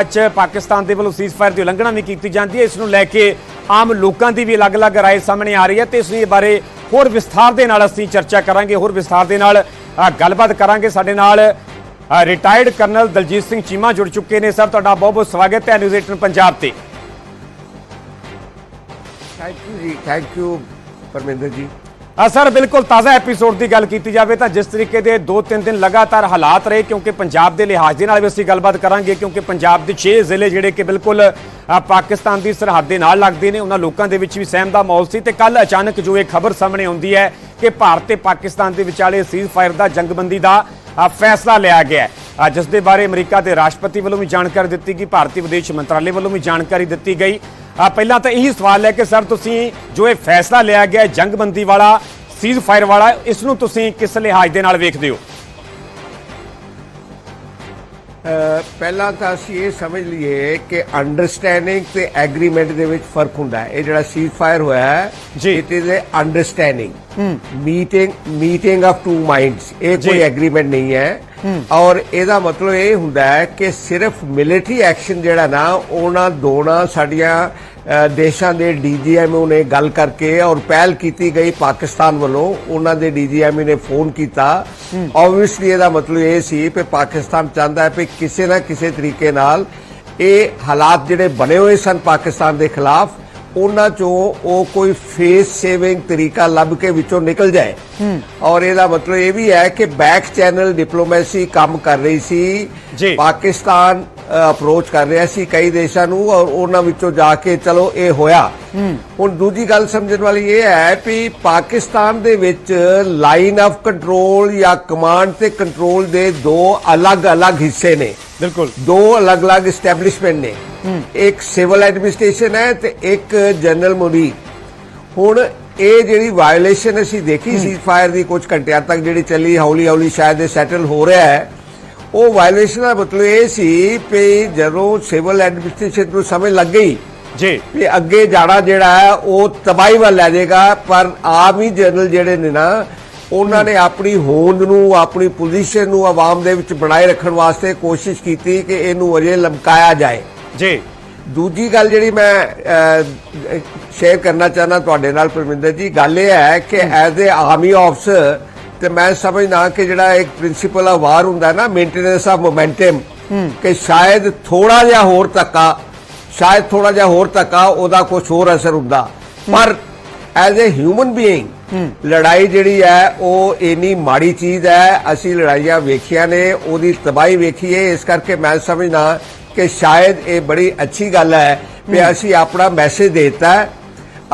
ਵਿੱਚ ਪਾਕਿਸਤਾਨ ਦੇ ਵੱਲੋਂ ਸੀਜ਼ਫਾਇਰ ਦੀ ਉਲੰਘਣਾ ਵੀ ਕੀਤੀ ਜਾਂਦੀ ਹੈ। ਇਸ ਨੂੰ ਲੈ ਕੇ ਆਮ ਲੋਕਾਂ ਦੀ ਵੀ ਅਲੱਗ-ਅਲੱਗ ਰਾਏ ਸਾਹਮਣੇ ਆ ਰਹੀ ਹੈ ਤੇ ਇਸ ਦੇ ਬਾਰੇ ਹੋਰ ਵਿਸਥਾਰ ਦੇ ਨਾਲ ਅਸੀਂ ਚਰਚਾ ਕਰਾਂਗੇ, ਹੋਰ ਵਿਸਥਾਰ ਦੇ ਨਾਲ ਗੱਲਬਾਤ ਕਰਾਂਗੇ। ਸਾਡੇ ਨਾਲ ਰਿਟਾਇਰਡ ਕਰਨਲ ਦਲਜੀਤ ਸਿੰਘ ਚੀਮਾ ਜੁੜ ਚੁੱਕੇ ਨੇ। ਸਰ, ਤੁਹਾਡਾ ਬਹੁਤ-ਬਹੁਤ ਸਵਾਗਤ ਹੈ ਨਿਊਜ਼ 18 ਪੰਜਾਬ ਤੇ। Thank you ji thank you Parminder ji. Sir, ਬਿਲਕੁਲ ਤਾਜ਼ਾ ਐਪੀਸੋਡ ਦੀ ਗੱਲ ਕੀਤੀ ਜਾਵੇ ਤਾਂ ਜਿਸ ਤਰੀਕੇ ਦੇ 2-3 ਦਿਨ ਲਗਾਤਾਰ ਹਾਲਾਤ ਰਹੇ, ਕਿਉਂਕਿ ਪੰਜਾਬ ਦੇ ਲਿਹਾਜ਼ ਦੇ ਨਾਲ ਵੀ ਅਸੀਂ ਗੱਲਬਾਤ ਕਰਾਂਗੇ, ਕਿਉਂਕਿ ਪੰਜਾਬ ਦੇ 6 ਜ਼ਿਲ੍ਹੇ ਜਿਹੜੇ ਕਿ ਬਿਲਕੁਲ ਪਾਕਿਸਤਾਨ ਦੀ ਸਰਹੱਦ ਦੇ ਨਾਲ ਲੱਗਦੇ ਨੇ, ਉਹਨਾਂ ਲੋਕਾਂ ਦੇ ਵਿੱਚ ਵੀ ਸਹਿਮ ਦਾ ਮਾਹੌਲ ਸੀ ਤੇ ਕੱਲ ਅਚਾਨਕ ਜੋ ਇਹ ਖਬਰ ਸਾਹਮਣੇ ਆਉਂਦੀ ਹੈ ਕਿ ਭਾਰਤ ਤੇ ਪਾਕਿਸਤਾਨ ਦੇ ਵਿਚਾਲੇ ਸੀਜ਼ ਫਾਇਰ ਦਾ ਜੰਗਬੰਦੀ ਦਾ ਫੈਸਲਾ ਲਿਆ ਗਿਆ ਹੈ। ਜਿਸ ਦੇ ਬਾਰੇ ਅਮਰੀਕਾ ਦੇ ਰਾਸ਼ਟਰਪਤੀ ਵੱਲੋਂ ਵੀ ਜਾਣਕਾਰੀ ਦਿੱਤੀ ਗਈ, ਭਾਰਤੀ ਵਿਦੇਸ਼ ਮੰਤਰਾਲੇ ਵੱਲੋਂ ਵੀ ਜਾਣਕਾਰੀ ਦਿੱਤੀ ਗਈ। ਅ, ਪਹਿਲਾਂ ਤਾਂ ਇਹੀ ਸਵਾਲ ਹੈ ਕਿ ਸਰ ਤੁਸੀਂ ਜੋ ਇਹ ਫੈਸਲਾ ਲਿਆ ਗਿਆ ਜੰਗਬੰਦੀ ਵਾਲਾ ਸੀਜ਼ ਫਾਇਰ ਵਾਲਾ ਇਸ ਨੂੰ ਤੁਸੀਂ ਕਿਸ ਲਿਹਾਜ਼ ਦੇ ਨਾਲ ਵੇਖਦੇ ਹੋ? ਪਹਿਲਾਂ ਤਾਂ ਅਸੀਂ ਇਹ ਸਮਝ ਲਈਏ ਕਿ ਅੰਡਰਸਟੈਂਡਿੰਗ ਤੇ ਐਗਰੀਮੈਂਟ ਦੇ ਵਿੱਚ ਫ਼ਰਕ ਹੁੰਦਾ ਹੈ। ਇਹ ਜਿਹੜਾ ਸੀਜ਼ ਫਾਇਰ ਹੋਇਆ ਹੈ। It is a understanding meeting meeting of two minds ਇਹ। ਕੋਈ ਐਗਰੀਮੈਂਟ ਨਹੀਂ ਹੈ। ਔਰ ਇਹਦਾ ਮਤਲਬ ਇਹ ਹੁੰਦਾ ਹੈ ਕਿ ਸਿਰਫ ਮਿਲਟਰੀ ਐਕਸ਼ਨ ਜਿਹੜਾ ਨਾ ਉਹਨਾਂ ਦੋਨਾਂ ਸਾਡੀਆਂ ਦੇਸ਼ਾਂ ਦੇ ਡੀਜੀਐਮਓ ਨੇ ਗੱਲ ਕਰਕੇ ਔਰ ਪਹਿਲ ਕੀਤੀ ਗਈ ਪਾਕਿਸਤਾਨ ਵੱਲੋਂ। ਉਹਨਾਂ ਦੇ ਡੀਜੀਐਮਓ ਨੇ ਫੋਨ ਕੀਤਾ। ਆਬਵੀਅਸਲੀ ਇਹਦਾ ਮਤਲਬ ਇਹ ਸੀ ਕਿ ਪਾਕਿਸਤਾਨ ਚਾਹੁੰਦਾ ਹੈ ਕਿ ਕਿਸੇ ਨਾ ਕਿਸੇ ਤਰੀਕੇ ਨਾਲ ਇਹ ਹਾਲਾਤ ਜਿਹੜੇ ਬਣੇ ਹੋਏ ਸਨ ਪਾਕਿਸਤਾਨ ਦੇ ਖਿਲਾਫ ਉਹਨਾਂ ਚੋਂ ਉਹ ਕੋਈ ਫੇਸ ਸੇਵਿੰਗ ਤਰੀਕਾ ਲੱਭ ਕੇ ਵਿੱਚੋਂ ਨਿਕਲ ਜਾਏ। ਔਰ ਇਹਦਾ ਮਤਲਬ ਇਹ ਵੀ ਹੈ ਕਿ ਬੈਕ ਚੈਨਲ ਡਿਪਲੋਮੈਸੀ ਕੰਮ ਕਰ ਰਹੀ ਸੀ। ਜੀ। ਪਾਕਿਸਤਾਨ ਅਪਰੋਚ ਕਰ ਰਿਹਾ ਸੀ ਕਈ ਦੇਸ਼ਾਂ ਨੂੰ ਔਰ ਉਹਨਾਂ ਵਿੱਚੋਂ ਜਾ ਕੇ ਚਲੋ ਇਹ ਹੋਇਆ। ਹੁਣ ਦੂਜੀ ਗੱਲ ਸਮਝਣ ਵਾਲੀ ਇਹ ਹੈ ਕਿ ਪਾਕਿਸਤਾਨ ਦੇ ਵਿੱਚ ਲਾਈਨ ਆਫ ਕੰਟਰੋਲ ਜਾਂ ਕਮਾਂਡ ਤੇ ਕੰਟਰੋਲ ਦੇ ਦੋ ਅਲੱਗ-ਅਲੱਗ ਹਿੱਸੇ ਨੇ। ਬਿਲਕੁਲ। ਦੋ ਅਲੱਗ-ਅਲੱਗ ਐਸਟੈਬਲਿਸ਼ਮੈਂਟ ਨੇ। ਇੱਕ ਸਿਵਲ ਐਡਮਿਨਿਸਟ੍ਰੇਸ਼ਨ ਹੈ ਤੇ ਇੱਕ ਜਨਰਲ ਮੁਨੀਰ ਹੁਣ ਇਹ ਜਿਹੜੀ ਵਾਇਓਲੇਸ਼ਨ ਅਸੀਂ ਦੇਖੀ ਸੀ ਫਾਇਰ ਦੀ ਕੁਝ ਘੰਟਿਆਂ ਤੱਕ ਜਿਹੜੀ ਚੱਲੀ ਹੌਲੀ ਹੌਲੀ ਸ਼ਾਇਦ ਇਹ ਸੈਟਲ ਹੋ ਰਿਹਾ ਹੈ। ਉਹ ਵਾਇਓਲੇਸ਼ਨ ਦਾ ਮਤਲਬ ਇਹ ਸੀ ਕਿ ਜਦੋਂ ਸਿਵਲ ਐਡਮਿਨਿਸਟ੍ਰੇਸ਼ਨ ਨੂੰ ਸਮਝ ਲੱਗ ਗਈ ਜੀ। ਵੀ ਅੱਗੇ ਜਾਣਾ ਜਿਹੜਾ ਹੈ ਉਹ ਤਬਾਹੀ ਵੱਲ ਲੈ ਜਾਏਗਾ ਪਰ ਆਮ ਹੀ ਜਨਰਲ ਜਿਹੜੇ ਨੇ ਨਾ ਉਹਨਾਂ ਨੇ ਆਪਣੀ ਹੋਂਦ ਨੂੰ ਆਪਣੀ ਪੋਜੀਸ਼ਨ ਨੂੰ ਆਵਾਮ ਦੇ ਵਿੱਚ ਬਣਾਏ ਰੱਖਣ ਵਾਸਤੇ ਕੋਸ਼ਿਸ਼ ਕੀਤੀ ਕਿ ਇਹਨੂੰ ਅਜੇ ਲਮਕਾਇਆ ਜਾਏ। ਜੀ। ਦੂਜੀ ਗੱਲ ਜਿਹੜੀ ਮੈਂ ਸ਼ੇਅਰ ਕਰਨਾ ਚਾਹਨਾ ਤੁਹਾਡੇ ਨਾਲ ਪਰਮਿੰਦਰ ਜੀ ਗੱਲ ਇਹ ਹੈ ਕਿ ਐਜ਼ ਅ ਆਰਮੀ ਆਫਸਰ ਤੇ ਮੈਂ ਸਮਝਦਾ ਕਿ ਜਿਹੜਾ ਇੱਕ ਪ੍ਰਿੰਸੀਪਲ ਆਫ ਵਾਰ ਹੁੰਦਾ ਨਾ ਮੇਨਟੇਨੈਂਸ ਆਫ ਮੋਮੈਂਟਮ ਕਿ ਸ਼ਾਇਦ ਥੋੜਾ ਜਿਹਾ ਹੋਰ ਧੱਕਾ ਸ਼ਾਇਦ ਥੋੜਾ ਜਿਹਾ ਹੋਰ ਧੱਕਾ ਉਹਦਾ ਕੁਝ ਹੋਰ ਅਸਰ ਹੁੰਦਾ। ਪਰ ਐਜ਼ ਅ ਹਿਊਮਨ ਬੀਇੰਗ ਲੜਾਈ ਜਿਹੜੀ ਹੈ ਉਹ ਇੰਨੀ ਮਾੜੀ ਚੀਜ਼ ਹੈ ਅਸੀਂ ਲੜਾਈਆਂ ਵੇਖੀਆਂ ਨੇ ਉਹਦੀ ਤਬਾਹੀ ਵੇਖੀ ਹੈ ਇਸ ਕਰਕੇ ਮੈਂ ਸਮਝਦਾ ਕਿ ਸ਼ਾਇਦ ਇਹ ਬੜੀ ਅੱਛੀ ਗੱਲ ਹੈ ਕਿ ਅਸੀਂ ਆਪਣਾ ਮੈਸੇਜ ਦੇਤਾ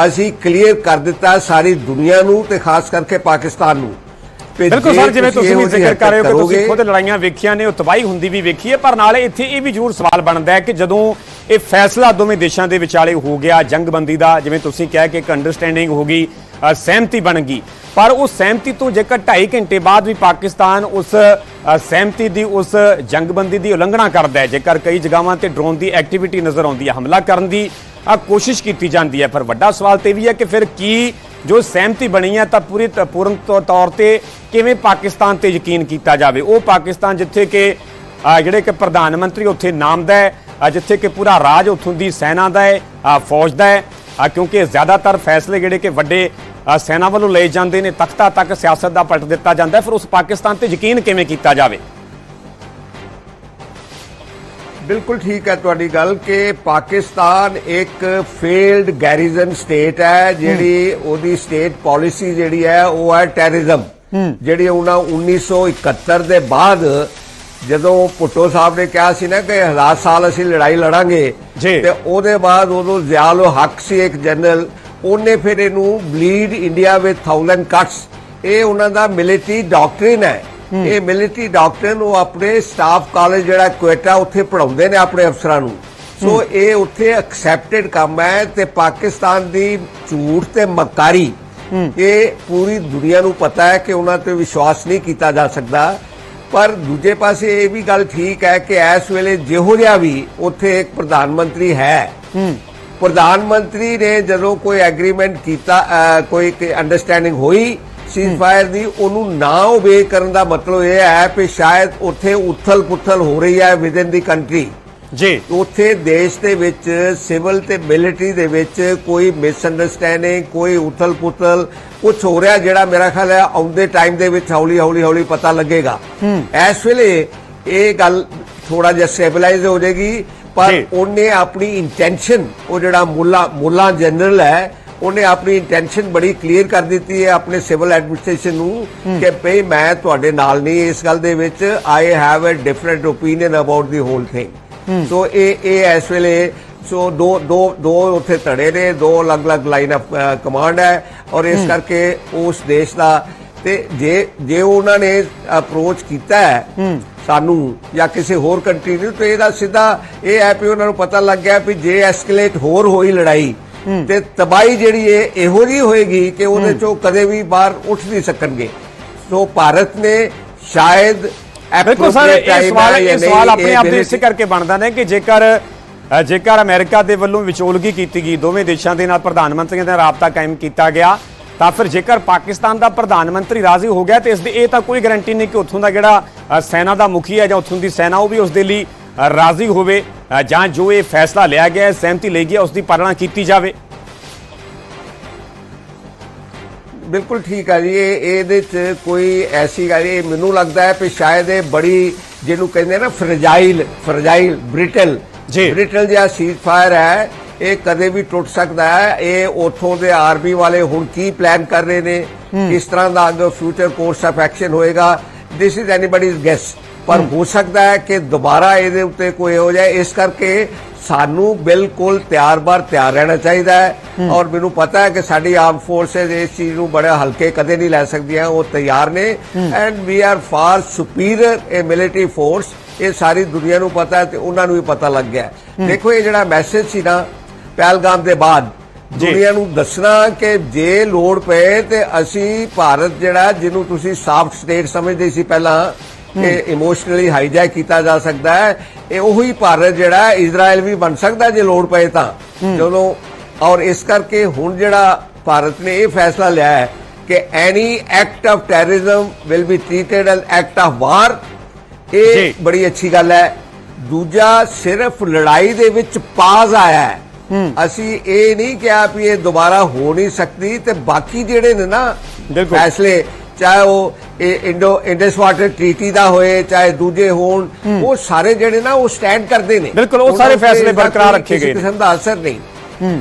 ਅਸੀਂ ਕਲੀਅਰ ਕਰ ਦਿੱਤਾ ਸਾਰੀ ਦੁਨੀਆ ਨੂੰ ਤੇ ਖਾਸ ਕਰਕੇ ਪਾਕਿਸਤਾਨ ਨੂੰ। ਬਿਲਕੁਲ ਸਰ ਜਿਵੇਂ ਤੁਸੀਂ ਵੀ ਜ਼ਿਕਰ ਕਰ ਰਹੇ ਹੋ ਕਿ ਤੁਸੀਂ ਖੁਦ ਲੜਾਈਆਂ ਵੇਖੀਆਂ ਨੇ ਉਹ ਤਬਾਹੀ ਹੁੰਦੀ ਵੀ ਵੇਖੀ ਹੈ ਪਰ ਨਾਲੇ ਇੱਥੇ ਇਹ ਵੀ ਜ਼ਰੂਰ ਸਵਾਲ ਬਣਦਾ ਹੈ ਕਿ ਜਦੋਂ ਇਹ ਫੈਸਲਾ ਦੋਵੇਂ ਦੇਸ਼ਾਂ ਦੇ ਵਿਚਾਲੇ ਹੋ ਗਿਆ ਜੰਗਬੰਦੀ ਦਾ ਜਿਵੇਂ ਤੁਸੀਂ ਕਿਹਾ ਕਿ ਇੱਕ ਅੰਡਰਸਟੈਂਡਿੰਗ ਹੋ ਗਈ ਸਹਿਮਤੀ ਬਣ ਗਈ। ਪਰ ਉਸ ਸਹਿਮਤੀ ਤੋਂ ਜੇਕਰ 2.5 ਘੰਟੇ ਬਾਅਦ ਵੀ ਪਾਕਿਸਤਾਨ ਉਸ ਸਹਿਮਤੀ ਦੀ ਉਸ ਜੰਗਬੰਦੀ ਦੀ ਉਲੰਘਣਾ ਕਰਦਾ ਹੈ ਜੇਕਰ ਕਈ ਜਗ੍ਹਾਵਾਂ ਤੇ ਡਰੋਨ ਦੀ ਐਕਟੀਵਿਟੀ ਨਜ਼ਰ ਆਉਂਦੀ ਹੈ ਹਮਲਾ ਕਰਨ ਦੀ ਕੋਸ਼ਿਸ਼ ਕੀਤੀ ਜਾਂਦੀ ਹੈ। ਪਰ ਵੱਡਾ ਸਵਾਲ ਤੇ ਵੀ ਹੈ ਕਿ ਫਿਰ ਕੀ ਜੋ ਸਹਿਮਤੀ ਬਣੀ ਹੈ ਤਾਂ ਪੂਰੀ ਤ- ਪੂਰਨ ਤੌਰ ਤੇ ਕਿਵੇਂ ਪਾਕਿਸਤਾਨ ਤੇ ਯਕੀਨ ਕੀਤਾ ਜਾਵੇ? ਉਹ ਪਾਕਿਸਤਾਨ ਜਿੱਥੇ ਕਿ ਜਿਹੜੇ ਕਿ ਪ੍ਰਧਾਨ ਮੰਤਰੀ ਉੱਥੇ ਨਾਮਦਾ ਹੈ ਜਿੱਥੇ ਕਿ ਪੂਰਾ ਰਾਜ ਉੱਥੋਂ ਦੀ ਸੈਨਾ ਦਾ ਹੈ ਫੌਜ ਦਾ ਹੈ ਕਿਉਂਕਿ ਜ਼ਿਆਦਾਤਰ ਫੈਸਲੇ ਜਿਹੜੇ ਕਿ ਵੱਡੇ ਸੈਨਾ ਵੱਲੋਂ ਲਏ ਜਾਂਦੇ ਨੇ, ਤਖਤਾ ਤੱਕ ਸਿਆਸਤ ਦਾ ਪਲਟ ਦਿੱਤਾ ਜਾਂਦਾ ਫਿਰ ਉਸ ਪਾਕਿਸਤਾਨ ਤੇ ਯਕੀਨ ਕਿਵੇਂ ਕੀਤਾ ਜਾਵੇ? ਬਿਲਕੁਲ ਠੀਕ ਹੈ ਤੁਹਾਡੀ ਗੱਲ ਕਿ ਪਾਕਿਸਤਾਨ ਇੱਕ ਫੇਲਡ ਗੈਰੀਜ਼ਨ ਸਟੇਟ ਹੈ ਜਿਹੜੀ ਉਹਦੀ ਸਟੇਟ ਪਾਲਿਸੀ ਜਿਹੜੀ ਹੈ ਉਹ ਹੈ ਟੈਰਰਿਜ਼ਮ ਜਿਹੜੀ ਉਹਨਾਂ 1971 ਦੇ ਬਾਅਦ ਜਦੋਂ ਭੁੱਟੋ ਸਾਹਿਬ ਨੇ ਕਿਹਾ ਸੀ ਨਾ ਕਿ ਹਜ਼ਾਰ ਸਾਲ ਅਸੀਂ ਲੜਾਈ ਲੜਾਂਗੇ। ਤੇ ਉਹਦੇ ਬਾਅਦ ਉਦੋਂ ਜ਼ਿਆਲ ਹੱਕ ਸੀ ਇੱਕ ਜਨਰਲ ਉਹਨੇ ਫਿਰ ਇਹਨੂੰ ਬਲੀਡ ਇੰਡੀਆ ਵਿਦ 1000 ਕੱਟਸ ਇਹ ਉਹਨਾਂ ਦਾ ਮਿਲਟਰੀ ਡਾਕਟ੍ਰਿਨ ਹੈ। ਇਹ ਮਿਲਟਰੀ ਡਾਕਟ੍ਰਿਨ ਉਹ ਆਪਣੇ ਸਟਾਫ ਕਾਲਜ ਜਿਹੜਾ ਕੁਏਟਾ ਉੱਥੇ ਪੜਾਉਂਦੇ ਨੇ ਆਪਣੇ ਅਫਸਰਾਂ ਨੂੰ। ਸੋ ਇਹ ਉੱਥੇ ਐਕਸੈਪਟਡ ਕੰਮ ਹੈ ਤੇ ਪਾਕਿਸਤਾਨ ਦੀ ਝੂਠ ਤੇ ਮਕਾਰੀ, ਇਹ ਪੂਰੀ ਦੁਨੀਆ ਨੂੰ ਪਤਾ ਹੈ ਕਿ ਉਹਨਾਂ ਤੇ ਵਿਸ਼ਵਾਸ ਨਹੀਂ ਕੀਤਾ ਜਾ ਸਕਦਾ। ਪਰ ਦੂਜੇ ਪਾਸੇ ਇਹ ਵੀ ਗੱਲ ਠੀਕ ਹੈ ਕਿ ਇਸ ਵੇਲੇ ਜਿਹੋ ਜਿਹਾ ਵੀ ਉੱਥੇ ਇੱਕ ਪ੍ਰਧਾਨ ਮੰਤਰੀ ਹੈ। ਪ੍ਰਧਾਨ ਮੰਤਰੀ ਨੇ ਜਦੋਂ ਕੋਈ ਐਗਰੀਮੈਂਟ ਕੀਤਾ ਕੋਈ ਅੰਡਰਸਟੈਂਡਿੰਗ ਹੋਈ ਸੀਜ਼ਫਾਇਰ ਦੀ ਉਹਨੂੰ ਨਾ ਓਬੇ ਕਰਨ ਦਾ ਮਤਲਬ ਇਹ ਹੈ ਕਿ ਸ਼ਾਇਦ ਉੱਥੇ ਉਥਲ ਪੁਥਲ ਹੋ ਰਹੀ ਹੈ ਵਿਦਨ ਦੀ ਕੰਟਰੀ ਜੀ। ਉੱਥੇ ਦੇਸ਼ ਦੇ ਵਿੱਚ ਸਿਵਲ ਤੇ ਮਿਲਟਰੀ ਦੇ ਵਿੱਚ ਕੋਈ ਮਿਸਅੰਡਰਸਟੈਂਡਿੰਗ ਕੋਈ ਉਥਲ-ਪੁਥਲ ਕੁਝ ਹੋ ਰਿਹਾ ਜਿਹੜਾ ਮੇਰਾ ਖਿਆਲ ਹੈ ਆਉਂਦੇ ਟਾਈਮ ਦੇ ਵਿੱਚ ਹੌਲੀ ਹੌਲੀ ਹੌਲੀ ਪਤਾ ਲੱਗੇਗਾ। ਇਸ ਵੇਲੇ ਇਹ ਗੱਲ ਥੋੜਾ ਜਿਹਾ ਸਟੇਬਲਾਈਜ਼ ਹੋ ਜਾਏਗੀ ਪਰ। ਉਹਨੇ ਆਪਣੀ ਇੰਟੈਂਸ਼ਨ ਉਹ ਜਿਹੜਾ ਮੁੱਲਾ ਮੁੱਲਾ ਜਨਰਲ ਹੈ ਉਹਨੇ ਆਪਣੀ ਇੰਟੈਂਸ਼ਨ ਬੜੀ ਕਲੀਅਰ ਕਰ ਦਿੱਤੀ ਹੈ ਆਪਣੇ ਸਿਵਲ ਐਡਮਿਨਿਸਟ੍ਰੇਸ਼ਨ ਨੂੰ ਕਿ ਭਈ ਮੈਂ ਤੁਹਾਡੇ ਨਾਲ ਨਹੀਂ ਇਸ ਗੱਲ ਦੇ ਵਿੱਚ I have a different opinion about the whole thing so ਇਹ ਇਹ ਇਸ ਵੇਲੇ ਸੋ ਦੋ ਦੋ ਦੋ ਉੱਥੇ ਧੜੇ ਨੇ ਦੋ ਅਲੱਗ-ਅਲੱਗ ਲਾਈਨ ਆਫ ਕਮਾਂਡ ਹੈ ਔਰ ਇਸ ਕਰਕੇ ਉਸ ਦੇਸ਼ ਦਾ ਤੇ ਜੇ ਜੇ ਉਹਨਾਂ ਨੇ ਅਪਰੋਚ ਕੀਤਾ ਹੈ ਸਾਨੂੰ ਜਾਂ ਕਿਸੇ ਹੋਰ ਕੰਟਰੀ ਨੂੰ ਤੇ ਇਹਦਾ ਸਿੱਧਾ ਇਹ ਹੈ ਵੀ ਉਹਨਾਂ ਨੂੰ ਪਤਾ ਲੱਗ ਗਿਆ ਵੀ ਜੇ ਐਸਕੇਲੇਟ ਹੋਰ ਹੋਈ ਲੜਾਈ ਤੇ ਤਬਾਈ ਜਿਹੜੀ ਹੈ ਇਹੋ ਜੀ ਹੋਏਗੀ ਕਿ ਉਹਦੇ ਚੋਂ ਕਦੇ ਵੀ ਬਾਹਰ ਉੱਠ ਨਹੀਂ ਸਕਣਗੇ। ਸੋ ਭਾਰਤ ਨੇ ਸ਼ਾਇਦ ਬਿਲਕੁਲ ਸਰ ਇਹ ਸਵਾਲ ਇਹ ਸਵਾਲ ਆਪਣੇ ਆਪ ਦੇ ਇਸੇ ਕਰਕੇ ਬਣਦਾ ਨੇ ਕਿ ਜੇਕਰ ਜੇਕਰ ਅਮਰੀਕਾ ਦੇ ਵੱਲੋਂ ਵਿਚੋਲਗੀ ਕੀਤੀ ਗਈ ਦੋਵੇਂ ਦੇਸ਼ਾਂ ਦੇ ਨਾਲ ਪ੍ਰਧਾਨ ਮੰਤਰੀਆਂ ਦਾ ਰਾਬਤਾ ਕਾਇਮ ਕੀਤਾ ਗਿਆ ਤਾਂ ਫਿਰ ਜੇਕਰ ਪਾਕਿਸਤਾਨ ਦਾ ਪ੍ਰਧਾਨ ਮੰਤਰੀ ਰਾਜ਼ੀ ਹੋ ਗਿਆ ਤੇ ਇਸ ਦੀ ਇਹ ਤਾਂ ਕੋਈ ਗਾਰੰਟੀ ਨਹੀਂ ਕਿ ਉੱਥੋਂ ਦਾ ਜਿਹੜਾ ਸੈਨਾ ਦਾ ਮੁਖੀ ਹੈ ਜਾਂ ਉੱਥੋਂ ਦੀ ਸੈਨਾ ਉਹ ਵੀ ਉਸ ਦੇ ਲਈ ਰਾਜ਼ੀ ਹੋਵੇ ਜਾਂ ਜੋ ਇਹ ਫੈਸਲਾ ਲਿਆ ਗਿਆ ਹੈ ਸਹਿਮਤੀ ਲਈ ਹੈ ਉਸ ਦੀ ਪਾਲਣਾ ਕੀਤੀ ਜਾਵੇ। ਬਿਲਕੁਲ ਠੀਕ ਹੈ ਜੀ ਇਹ ਇਹਦੇ ਚ ਕੋਈ ਐਸੀ ਗੱਲ ਇਹ ਮੈਨੂੰ ਲੱਗਦਾ ਹੈ ਕਿ ਸ਼ਾਇਦ ਇਹ ਬੜੀ ਜਿਹਨੂੰ ਕਹਿੰਦੇ ਨਾ ਫਰਜਾਈਲ ਫਰਜਾਈਲ ਬ੍ਰਿਟਲ। ਜੀ। ਬ੍ਰਿਟਲ ਜਿਹਾ ਸੀਜ਼ਫਾਇਰ ਹੈ ਇਹ ਕਦੇ ਵੀ ਟੁੱਟ ਸਕਦਾ ਹੈ ਇਹ ਉਥੋਂ ਦੇ ਆਰਮੀ ਵਾਲੇ ਹੁਣ ਕੀ ਪਲਾਨ ਕਰ ਰਹੇ ਨੇ ਕਿਸ ਤਰ੍ਹਾਂ ਦਾ ਅੱਗੇ ਫਿਊਚਰ ਕੋਰਸ ਆਫ ਐਕਸ਼ਨ ਹੋਏਗਾ ਦਿਸ ਇਜ਼ ਐਨੀਬਾਡੀਜ਼ ਗੈਸ ਪਰ ਹੋ ਸਕਦਾ ਹੈ ਕਿ ਦੁਬਾਰਾ ਇਹਦੇ ਉੱਤੇ ਕੋਈ ਹੋ ਜਾਏ ਇਸ ਕਰਕੇ ਸਾਨੂੰ ਬਿਲਕੁਲ ਤਿਆਰ-ਬਾਰ ਤਿਆਰ ਰਹਿਣਾ ਚਾਹੀਦਾ ਹੈ। ਔਰ ਮੈਨੂੰ ਪਤਾ ਹੈ ਕਿ ਸਾਡੀ ਆਰਮ ਫੋਰਸਸ ਇਸ ਚੀਜ਼ ਨੂੰ ਬੜੇ ਹਲਕੇ ਕਦੇ ਨਹੀਂ ਲੈ ਸਕਦੀਆਂ ਉਹ ਤਿਆਰ ਨੇ। And we are far superior ਇਹ ਮਿਲਟਰੀ ਫੋਰਸ ਇਹ ਸਾਰੀ ਦੁਨੀਆ ਨੂੰ ਪਤਾ ਹੈ ਤੇ ਉਹਨਾਂ ਨੂੰ ਵੀ ਪਤਾ ਲੱਗ ਗਿਆ। ਦੇਖੋ ਇਹ ਜਿਹੜਾ ਮੈਸੇਜ ਸੀ ਨਾ ਪਹਿਲਗਾਮ ਦੇ ਬਾਅਦ। ਦੁਨੀਆ ਨੂੰ ਦੱਸਣਾ ਕਿ ਜੇ ਲੋੜ ਪਏ ਤੇ ਅਸੀਂ ਭਾਰਤ ਜਿਹੜਾ ਜਿਹਨੂੰ ਤੁਸੀਂ ਸਾਫਟ ਸਟੇਟ ਸਮਝਦੇ ਸੀ ਪਹਿਲਾਂ ਕਿ ਇਮੋਸ਼ਨਲੀ ਹਾਈਜੈਕ ਕੀਤਾ ਜਾ ਸਕਦਾ ਹੈ। ਇਹ ਉਹੀ ਭਾਰਤ ਜਿਹੜਾ ਇਜ਼ਰਾਈਲ ਵੀ ਬਣ ਸਕਦਾ ਜੇ ਲੋੜ ਪਏ ਤਾਂ। ਜਦੋਂ ਔਰ ਇਸ ਕਰਕੇ ਹੁਣ ਜਿਹੜਾ ਭਾਰਤ ਨੇ ਇਹ ਫੈਸਲਾ ਲਿਆ ਹੈ ਕਿ any act of terrorism will be treated as act of war. ਇਹ ਬੜੀ ਅੱਛੀ ਗੱਲ ਹੈ। ਦੂਜਾ ਸਿਰਫ ਲੜਾਈ ਦੇ ਵਿੱਚ ਪਾਜ਼ ਆਇਆ ਹੈ। ਅਸੀਂ ਇਹ ਨਹੀਂ ਕਿਹਾ ਵੀ ਇਹ ਦੁਬਾਰਾ ਹੋ ਨਹੀਂ ਸਕਦੀ ਤੇ ਬਾਕੀ ਜਿਹੜੇ ਨੇ ਨਾ। ਫੈਸਲੇ ਚਾਹੇ ਉਹ ਇਹ ਇੰਡੋ ਇੰਡਸ ਵਾਟਰ ਟ੍ਰੀਟੀ ਦਾ ਹੋਏ ਚਾਹੇ ਦੂਜੇ ਹੋਣ ਉਹ ਸਾਰੇ ਜਿਹੜੇ ਨਾ ਉਹ ਸਟੈਂਡ ਕਰਦੇ ਨੇ। ਬਿਲਕੁਲ, ਉਹ ਸਾਰੇ ਫੈਸਲੇ ਬਰਕਰਾਰ ਰੱਖੇ ਕਿਸੇ ਗਏ ਨੇ। ਕਿਸਮ ਦਾ ਅਸਰ ਨਹੀਂ।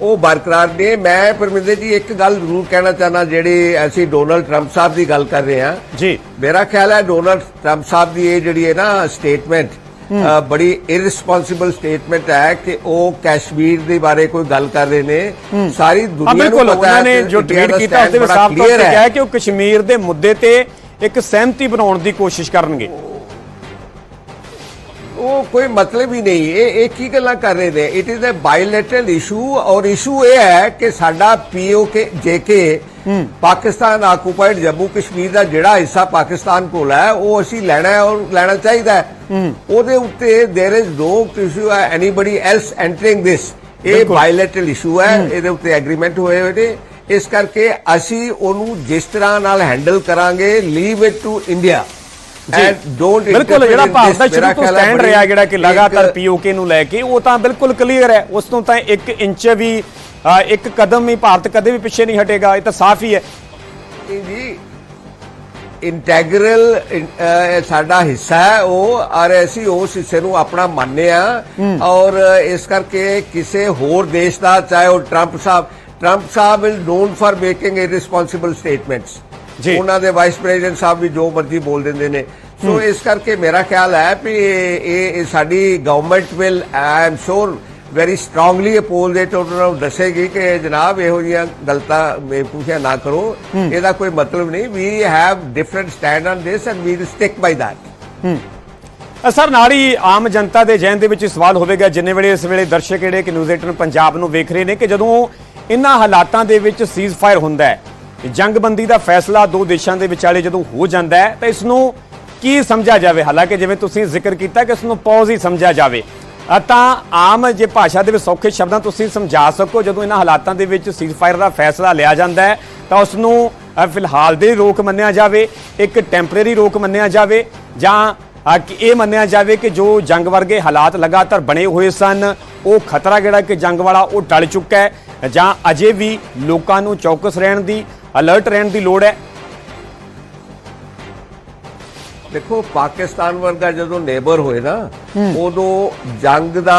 ਉਹ ਬਰਕਰਾਰ ਨੇ। ਮੈਂ ਪਰਮਿੰਦਰ ਜੀ ਇੱਕ ਗੱਲ ਜ਼ਰੂਰ ਕਹਿਣਾ ਚਾਹਨਾ ਜਿਹੜੇ ਅਸੀਂ ਡੋਨਲਡ ਟਰੰਪ ਸਾਹਿਬ ਦੀ ਗੱਲ ਕਰ ਰਹੇ ਹਾਂ। ਜੀ। ਮੇਰਾ ਖਿਆਲ ਹੈ ਡੋਨਲਡ ਟਰੰਪ ਸਾਹਿਬ ਦੀ ਇਹ ਜਿਹੜੀ ਹੈ ਨਾ ਸਟੇਟਮੈਂਟ ਬੜੀ ਇਰਰਿਸਪੌਂਸਿਬਲ ਸਟੇਟਮੈਂਟ ਹੈ ਕਿ ਉਹ ਕਸ਼ਮੀਰ ਦੇ ਬਾਰੇ ਕੋਈ ਗੱਲ ਕਰ ਰਹੇ ਨੇ। ਸਾਰੀ ਦੁਨੀਆ ਨੂੰ ਪਤਾ ਉਹਨਾਂ ਹੈ ਨੇ ਜੋ ਟਵੀਟ ਕੀਤਾ ਉਸ ਦੇ ਵਿੱਚ ਸਾਫ਼ ਤੌਰ ਤੇ। ਕਿਹਾ ਕਿ ਉਹ ਕਸ਼ਮੀਰ ਦੇ ਮੁੱਦੇ ਤੇ ਇੱਕ ਸਹਿਮਤੀ ਬਣਾਉਣ ਦੀ ਕੋਸ਼ਿਸ਼ ਕਰਨਗੇ। ਉਹ ਕੋਈ ਮਤਲਬ ਹੀ ਨਹੀਂ ਇਹ ਇਹ ਕੀ ਗੱਲਾਂ ਕਰ ਰਹੇ ਨੇ it is a bilateral issue ਔਰ ਇਸ਼ੂ ਇਹ ਹੈ ਕਿ ਸਾਡਾ PoK JK Pakistan occupied Jammu Kashmir ਦਾ ਜਿਹੜਾ ਹਿੱਸਾ ਪਾਕਿਸਤਾਨ ਕੋਲ ਹੈ ਉਹ ਅਸੀਂ ਲੈਣਾ ਹੈ ਔਰ ਲੈਣਾ ਚਾਹੀਦਾ ਹੈ ਉਹਦੇ ਉੱਤੇ देयर इज नो ਇਸ਼ੂ ਹੈ ਐਨੀਬਾਡੀ ਐਲਸ ਐਂਟਰਿੰਗ ਦਿਸ ਇਹ ਬਿਲਕੁਲ। ਬਾਇਲੇਟਰਲ ਇਸ਼ੂ ਹੈ ਇਹਦੇ ਉੱਤੇ ਐਗਰੀਮੈਂਟ ਹੋਏ ਹੋਏ ਨੇ ਇਸ ਕਰਕੇ ਅਸੀਂ ਉਹਨੂੰ ਜਿਸ ਤਰ੍ਹਾਂ ਨਾਲ ਹੈਂਡਲ ਕਰਾਂਗੇ leave it to India and don't ਬਿਲਕੁਲ ਜਿਹੜਾ ਭਾਰਤ ਦਾ ਸ਼ੁਰੂ ਤੋਂ ਸਟੈਂਡ ਰਿਹਾ ਜਿਹੜਾ ਕਿ ਲਗਾਤਾਰ ਪੀਓਕੇ ਨੂੰ ਲੈ ਕੇ ਉਹ ਤਾਂ ਬਿਲਕੁਲ ਕਲੀਅਰ ਹੈ। ਉਸ ਤੋਂ ਤਾਂ 1 ਇੰਚ ਵੀ ਇੱਕ ਕਦਮ ਵੀ ਭਾਰਤ ਕਦੇ ਵੀ ਪਿੱਛੇ ਨਹੀਂ ਹਟੇਗਾ। ਇਹ ਤਾਂ ਸਾਫ਼ ਹੀ ਹੈ। ਜੀ ਇੰਟੈਗਰਲ ਸਾਡਾ ਹਿੱਸਾ ਹੈ। ਉਹ ਔਰ ਅਸੀਂ ਉਸ ਹਿੱਸੇ ਨੂੰ ਆਪਣਾ ਮੰਨਦੇ ਆ ਔਰ ਇਸ ਕਰਕੇ ਕਿਸੇ ਹੋਰ ਦੇਸ਼ ਦਾ ਚਾਹੇ ਉਹ ਟਰੰਪ ਸਾਹਿਬ Trump Sahib is known for making irresponsible statements. ਉਹਨਾਂ ਦੇ ਵਾਈਸ ਪ੍ਰੈਜ਼ੀਡੈਂਟ ਸਾਹਿਬ ਵੀ ਜੋ ਮਰਜ਼ੀ ਬੋਲ ਦਿੰਦੇ ਨੇ। ਸੋ ਇਸ ਕਰਕੇ ਮੇਰਾ ਖਿਆਲ ਹੈ ਕਿ ਇਹ ਸਾਡੀ government will I am sure very strongly oppose it ਉਹਨਾਂ ਨੂੰ ਦੱਸੇਗੀ ਕਿ ਜਨਾਬ ਇਹੋ ਜਿਹੀਆਂ ਗਲਤਾਂ ਬੇਵਕੂਫੀਆਂ ਨਾ ਕਰੋ। ਇਹਦਾ ਕੋਈ ਮਤਲਬ ਨਹੀਂ। We have different stand on this and we stick by that sir ਨਾਲ ਹੀ ਆਮ ਜਨਤਾ ਦੇ ਜਹਿਨ ਦੇ ਵਿੱਚ ਸਵਾਲ ਹੋਵੇਗਾ ਜਿੰਨੇ ਵੇਲੇ ਇਸ ਵੇਲੇ ਦਰਸ਼ਕ ਜਿਹੜੇ ਕਿ ਨਿਊਜ਼ 18 ਪੰਜਾਬ ਨੂੰ ਵੇਖ ਰਹੇ ਨੇ ਕਿ ਜਦੋਂ ਇਹਨਾਂ ਹਾਲਾਤਾਂ ਦੇ ਵਿੱਚ ਸੀਜ਼ ਫਾਇਰ ਹੁੰਦਾ ਹੈ ਜੰਗਬੰਦੀ ਦਾ ਫੈਸਲਾ ਦੋ ਦੇਸ਼ਾਂ ਦੇ ਵਿਚਾਲੇ ਜਦੋਂ ਹੋ ਜਾਂਦਾ ਹੈ, ਤਾਂ ਇਸ ਨੂੰ ਕੀ ਸਮਝਿਆ ਜਾਵੇ? ਹਾਲਾਂਕਿ ਜਿਵੇਂ ਤੁਸੀਂ ਜ਼ਿਕਰ ਕੀਤਾ ਕਿ ਇਸ ਨੂੰ ਪੌਜ਼ ਹੀ ਸਮਝਿਆ ਜਾਵੇ ਤਾਂ ਆਮ ਜੇ ਭਾਸ਼ਾ ਦੇ ਵਿੱਚ ਸੌਖੇ ਸ਼ਬਦਾਂ ਤੁਸੀਂ ਸਮਝਾ ਸਕੋ। ਜਦੋਂ ਇਹਨਾਂ ਹਾਲਾਤਾਂ ਦੇ ਵਿੱਚ ਸੀਜ਼ ਫਾਇਰ ਦਾ ਫੈਸਲਾ ਲਿਆ ਜਾਂਦਾ ਹੈ, ਤਾਂ ਉਸ ਨੂੰ ਫਿਲਹਾਲ ਦੇ ਰੋਕ ਮੰਨਿਆ ਜਾਵੇ, ਇੱਕ ਟੈਂਪਰੇਰੀ ਰੋਕ ਮੰਨਿਆ ਜਾਵੇ, ਜਾਂ ਕਿ ਇਹ ਮੰਨਿਆ ਜਾਵੇ ਕਿ ਜੋ ਜੰਗ ਵਰਗੇ ਹਾਲਾਤ ਲਗਾਤਾਰ ਬਣੇ ਹੋਏ ਸਨ, ਉਹ ਖਤਰਾ ਜਿਹੜਾ ਕਿ ਜੰਗ ਵਾਲਾ ਉਹ ਟਲ ਚੁੱਕਾ ਹੈ। ਜਾਂ ਅਜੇ ਵੀ ਲੋਕਾਂ ਨੂੰ ਚੌਕਸ ਰਹਿਣ ਦੀ ਅਲਰਟ ਰਹਿਣ ਦੀ ਲੋੜ ਹੈ। ਦੇਖੋ ਪਾਕਿਸਤਾਨ ਵਰਗਾ ਜਦੋਂ ਨੇਬਰ ਹੋਏ ਨਾ ਉਦੋਂ ਜੰਗ ਦਾ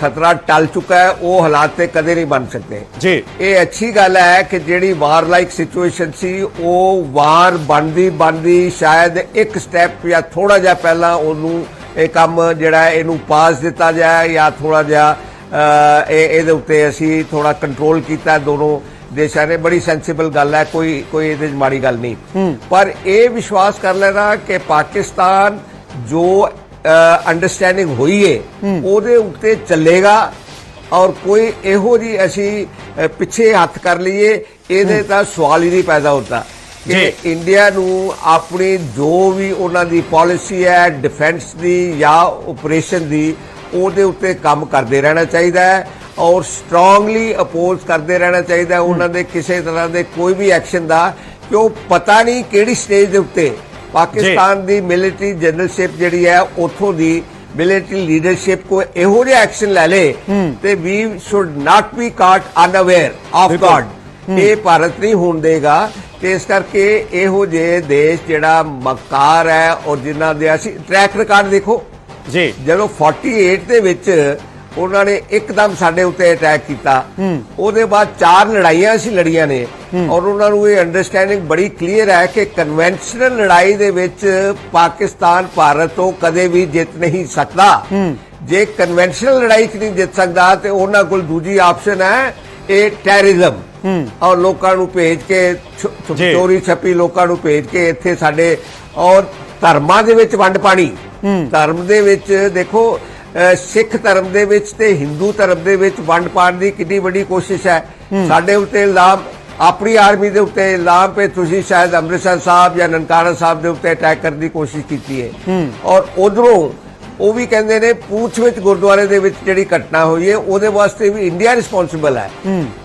ਖਤਰਾ ਟਲ ਚੁੱਕਾ ਹੈ ਉਹ ਹਾਲਾਤ ਤੇ ਕਦੇ ਨਹੀਂ ਬਣ ਸਕਦੇ। ਜੀ। ਇਹ ਅੱਛੀ ਗੱਲ ਹੈ ਕਿ ਜਿਹੜੀ ਵਾਰ ਲਾਈਕ ਸਿਚੁਏਸ਼ਨ ਸੀ ਉਹ ਵਾਰ ਬਣਦੀ ਬਣਦੀ ਸ਼ਾਇਦ ਇੱਕ ਸਟੈਪ ਜਾਂ ਥੋੜਾ ਜਿਹਾ ਪਹਿਲਾਂ ਉਹਨੂੰ ਇਹ ਕੰਮ ਜਿਹੜਾ ਇਹਨੂੰ ਪਾਸ ਦਿੱਤਾ ਜਾਏ ਜਾਂ ਥੋੜਾ ਜਿਹਾ ਇਹ ਇਹਦੇ ਉੱਤੇ ਅਸੀਂ ਥੋੜਾ ਕੰਟਰੋਲ ਕੀਤਾ ਦੋਨੋਂ ਦੇਸ਼ਾਂ ਨੇ। ਬੜੀ ਸੈਂਸੀਬਲ ਗੱਲ ਹੈ ਕੋਈ ਕੋਈ ਇਹਦੇ 'ਚ ਮਾੜੀ ਗੱਲ ਨਹੀਂ। ਪਰ ਇਹ ਵਿਸ਼ਵਾਸ ਕਰ ਲੈਣਾ ਕਿ ਪਾਕਿਸਤਾਨ ਜੋ ਅੰਡਰਸਟੈਂਡਿੰਗ ਹੋਈ ਹੈ। ਉਹਦੇ ਉੱਤੇ ਚੱਲੇਗਾ ਔਰ ਕੋਈ ਇਹੋ ਜੀ ਅਸੀਂ ਪਿੱਛੇ ਹੱਥ ਕਰ ਲਈਏ ਇਹਦੇ ਤਾਂ ਸਵਾਲ ਹੀ ਨਹੀਂ ਪੈਦਾ ਹੁੰਦਾ ਕਿ। ਇੰਡੀਆ ਨੂੰ ਆਪਣੀ ਜੋ ਵੀ ਉਹਨਾਂ ਦੀ ਪਾਲਿਸੀ ਹੈ ਡਿਫੈਂਸ ਦੀ ਜਾਂ ਆਪਰੇਸ਼ਨ ਦੀ ਉਹਦੇ ਉੱਤੇ ਕੰਮ ਕਰਦੇ ਰਹਿਣਾ ਚਾਹੀਦਾ ਹੈ ਔਰ ਸਟਰੋਂਗਲੀ ਅਪੋਜ਼ ਕਰਦੇ ਰਹਿਣਾ ਚਾਹੀਦਾ ਉਹਨਾਂ ਦੇ ਕਿਸੇ ਤਰ੍ਹਾਂ ਦੇ ਕੋਈ ਵੀ ਐਕਸ਼ਨ ਦਾ ਕਿਉਂ ਪਤਾ ਨਹੀਂ ਕਿਹੜੀ ਸਟੇਜ ਦੇ ਉੱਤੇ। ਪਾਕਿਸਤਾਨ ਦੀ ਮਿਲਟਰੀ ਜਨਰਲਸ਼ਿਪ ਜਿਹੜੀ ਹੈ ਉੱਥੋਂ ਦੀ ਮਿਲਟਰੀ ਲੀਡਰਸ਼ਿਪ ਕੋ ਇਹੋ ਜਿਹਾ ਐਕਸ਼ਨ ਲੈ ਲੇ ਤੇ ਵੀ ਸ਼ੁੱਡ ਨਾਟ ਬੀ ਕਾਟ ਅਨਅਵੇਅਰ ਆਫ। ਗॉड ਇਹ ਭਾਰਤ ਨਹੀਂ ਹੋਣ ਦੇਗਾ। ਤੇ ਇਸ ਕਰਕੇ ਇਹੋ ਜਿਹੇ ਦੇਸ਼ ਜਿਹੜਾ ਮਕਾਰ ਹੈ ਔਰ ਜਿਨ੍ਹਾਂ ਦੇ ਅਸੀਂ ਟਰੈਕ ਰਿਕਾਰਡ ਦੇਖੋ ਜੀ। ਜਦੋਂ 48 ਦੇ ਵਿੱਚ ਉਹਨਾਂ ਨੇ ਇੱਕਦਮ ਸਾਡੇ ਉੱਤੇ ਅਟੈਕ ਕੀਤਾ। ਉਹਦੇ ਬਾਅਦ ਚਾਰ ਲੜਾਈਆਂ ਅਸੀਂ ਲੜੀਆਂ ਨੇ। ਔਰ ਉਹਨਾਂ ਨੂੰ ਇਹ ਅੰਡਰਸਟੈਂਡਿੰਗ ਬੜੀ ਕਲੀਅਰ ਹੈ ਕਿ ਕਨਵੈਨਸ਼ਨਲ ਲੜਾਈ ਦੇ ਵਿੱਚ ਪਾਕਿਸਤਾਨ ਭਾਰਤ ਤੋਂ ਕਦੇ ਵੀ ਜਿੱਤ ਨਹੀਂ ਸਕਦਾ। ਜੇ ਕਨਵੈਨਸ਼ਨਲ ਲੜਾਈ 'ਚ ਨਹੀਂ ਜਿੱਤ ਸਕਦਾ ਤੇ ਉਹਨਾਂ ਕੋਲ ਦੂਜੀ ਆਪਸ਼ਨ ਹੈ ਇਹ ਟੈਰਰਿਜ਼ਮ ਔਰ ਲੋਕਾਂ ਨੂੰ ਭੇਜ ਕੇ। ਚੋਰੀ ਛੱਪੀ ਲੋਕਾਂ ਨੂੰ ਭੇਜ ਕੇ ਇੱਥੇ ਸਾਡੇ ਔਰ ਧਰਮਾਂ ਦੇ ਵਿੱਚ ਵੰਡ ਪਾਣੀ। ਧਰਮ ਦੇ ਵਿੱਚ ਦੇਖੋ ਸਿੱਖ ਧਰਮ ਦੇ ਵਿੱਚ ਤੇ ਹਿੰਦੂ ਧਰਮ ਦੇ ਵਿੱਚ ਵੰਡ ਪਾਣ ਦੀ ਕਿੰਨੀ ਵੱਡੀ ਕੋਸ਼ਿਸ਼ ਹੈ। ਸਾਡੇ ਉੱਤੇ ਇਲਜ਼ਾਮ ਆਪਣੀ ਆਰਮੀ ਦੇ ਉੱਤੇ ਇਲਜ਼ਾਮ ਪੇ ਤੁਸੀਂ ਸ਼ਾਇਦ ਅੰਮ੍ਰਿਤਸਰ ਸਾਹਿਬ ਜਾਂ ਨਨਕਾਣਾ ਸਾਹਿਬ ਦੇ ਉੱਤੇ ਅਟੈਕ ਕਰਨ ਦੀ ਕੋਸ਼ਿਸ਼ ਕੀਤੀ ਹੈ। ਔਰ ਉਧਰੋਂ ਉਹ ਵੀ ਕਹਿੰਦੇ ਨੇ ਪੂਛ ਵਿੱਚ ਗੁਰਦੁਆਰੇ ਦੇ ਵਿੱਚ ਜਿਹੜੀ ਘਟਨਾ ਹੋਈ ਹੈ ਉਹਦੇ ਵਾਸਤੇ ਵੀ ਇੰਡੀਆ ਰਿਸਪੌਂਸਿਬਲ ਹੈ।